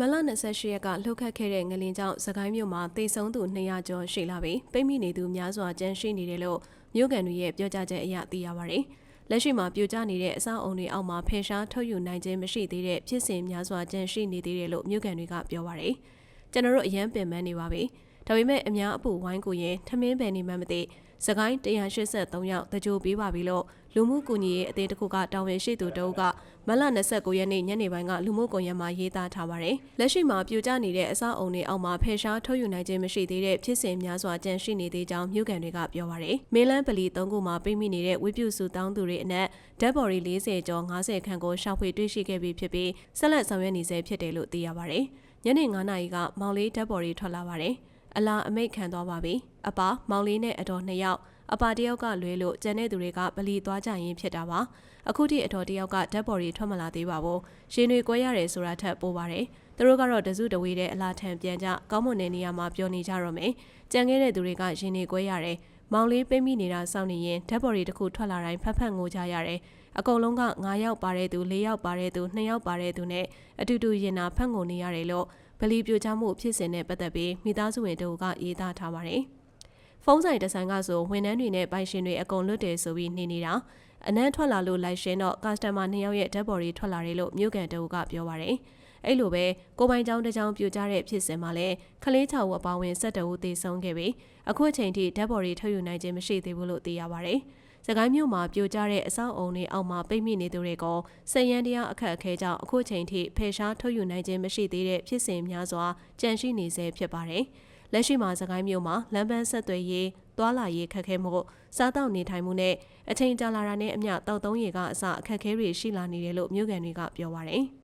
မလ28ရက်ကလှုပ်ခတ်ခဲ့တဲ့ငလင်ကြောင့်စကိုင်းမြို့မှာတေဆုံးသူ200ကျော်ရှိလာပြီးပိတ်မိနေသူများစွာကျန်ရှိနေတယ်လို့မြို့ကန်တွေရဲ့ပြောကြားချက်အရသိရပါတယ်။လက်ရှိမှာပြိုကျနေတဲ့အဆောက်အုံတွေအောက်မှာဖယ်ရှားထုတ်ယူနိုင်ခြင်းမရှိသေးတဲ့ဖြစ်စဉ်များစွာကျန်ရှိနေသေးတယ်လို့မြို့ကန်တွေကပြောပါတယ်။ကျွန်တော်တို့အရန်ပင်ပန်းနေပါပြီ။ ဒါပေမဲ့အများအပူဝိုင်းကိုရင်ထမင်းပယ်နေမှမသိစကိုင်း183ယောက်တကြိုပေးပါပြီလို့လူမှုကူညီရေးအသင်းတစ်ခုကတာဝန်ရှိသူတအုပ်ကမလ29ရက်နေ့ညနေပိုင်းကလူမှုကွန်ရက်မှာရေးသားထားပါတယ်။လက်ရှိမှာပြိုကျနေတဲ့အဆောက်အုံတွေအောက်မှာဖယ်ရှားထုတ်ယူနိုင်ခြင်းမရှိသေးတဲ့ဖြစ်စဉ်များစွာကြန့်ရှိနေသေးကြောင်းမြို့ကန်တွေကပြောပါတယ်။မင်းလန်းပလီ၃ခုမှာပိတ်မိနေတဲ့ဝိပုစုတောင်းသူတွေအနက်ဓာတ်ပေါ်ရီ40ကျော်50ခန့်ကိုရှောက်ဖွေတွေ့ရှိခဲ့ပြီးဖြစ်ပြီးဆက်လက်ဆောင်ရွက်နေဆဲဖြစ်တယ်လို့သိရပါတယ်။ညနေ9နာရီကမောင်လေးဓာတ်ပေါ်ရီထွက်လာပါတယ်။ အလားအမိတ်ခံသွားပါပြီ။အပါမောင်လေးနဲ့အတော်နှစ်ယောက်အပါတယောက်ကလွဲလို့ကျန်တဲ့သူတွေကဗလီသွားကြရင်ဖြစ်တာပါအခုထိအတော်တယောက်ကဓာတ်ပေါ်ရီထွက်မလာသေးပါဘူးရှင်တွေကွဲရတယ်ဆိုတာထက်ပိုပါတယ်သူတို့ကတော့တစုတဝေးတဲ့အလားထံပြန်ကြကောင်းမွန်တဲ့နေရာမှာပြောနေကြတော့မယ်ကြံခဲ့တဲ့သူတွေကရှင်တွေကွဲရတယ် မောင်လေးပိတ်မိနေတာစောင့်နေရင်ဓာတ်ပေါ်ရီတစ်ခုထွက်လာတိုင်းဖတ်ဖတ်ငိုကြရတယ်အကုန်လုံးက9ယောက်ပါတဲ့သူ4ယောက်ပါတဲ့သူ2ယောက်ပါတဲ့သူနဲ့အတူတူရင်နာဖတ်ငိုနေရတယ်လို့ဗလီပြိုချမှုဖြစ်စဉ်နဲ့ပတ်သက်ပြီးမိသားစုဝင်တို့ကရေးသားထားပါတယ်။ဖုန်းဆိုင်တစ်ဆိုင်ကဆိုဝန်ထမ်းတွေနဲ့ပိုင်ရှင်တွေအကုန်လွတ်တယ်ဆိုပြီးနေနေတာအနမ်းထွက်လာလို့လိုက်ရှင်းတော့ customer နှစ်ယောက်ရဲ့ဓာတ်ပေါ်တွေထွက်လာတယ်လို့မြို့ကန်တူကပြောပါရယ် အဲ့လိုပဲကိုပိုင်ချောင်းတစ်ချောင်းပြိုကျတဲ့ဖြစ်စဉ်မှာလည်းခလေးချောက်ဝအပေါင်းဝင်၁၁ဦးသေဆုံးခဲ့ပြီးအခုအချိန်ထိဓာတ်ပေါ်တွေထုတ်ယူနိုင်ခြင်းမရှိသေးဘူးလို့သိရပါရယ်စကိုင်းမြို့မှာပြိုကျတဲ့အဆောက်အုံတွေအောက်မှာပိတ်မိနေသူတွေကိုစည်ရန်တရားအခက်အခဲကြောင့်အခုချိန်ထိဖယ်ရှားထုတ်ယူနိုင်ခြင်းမရှိသေးတဲ့ဖြစ်စဉ်များစွာကြန့်ရှိနေဆဲဖြစ်ပါတယ်။လက်ရှိမှာစကိုင်းမြို့မှာလမ်းပန်းဆက်သွယ်ရေးသွာလာရေးခက်ခဲမှုစားတောက်နေထိုင်မှုနဲ့အချိန်ကြာလာတာနဲ့အမျှတောက်သုံးရေကအစအခက်အခဲတွေရှိလာနေတယ်လို့မြို့ကန်တွေကပြောပါရယ်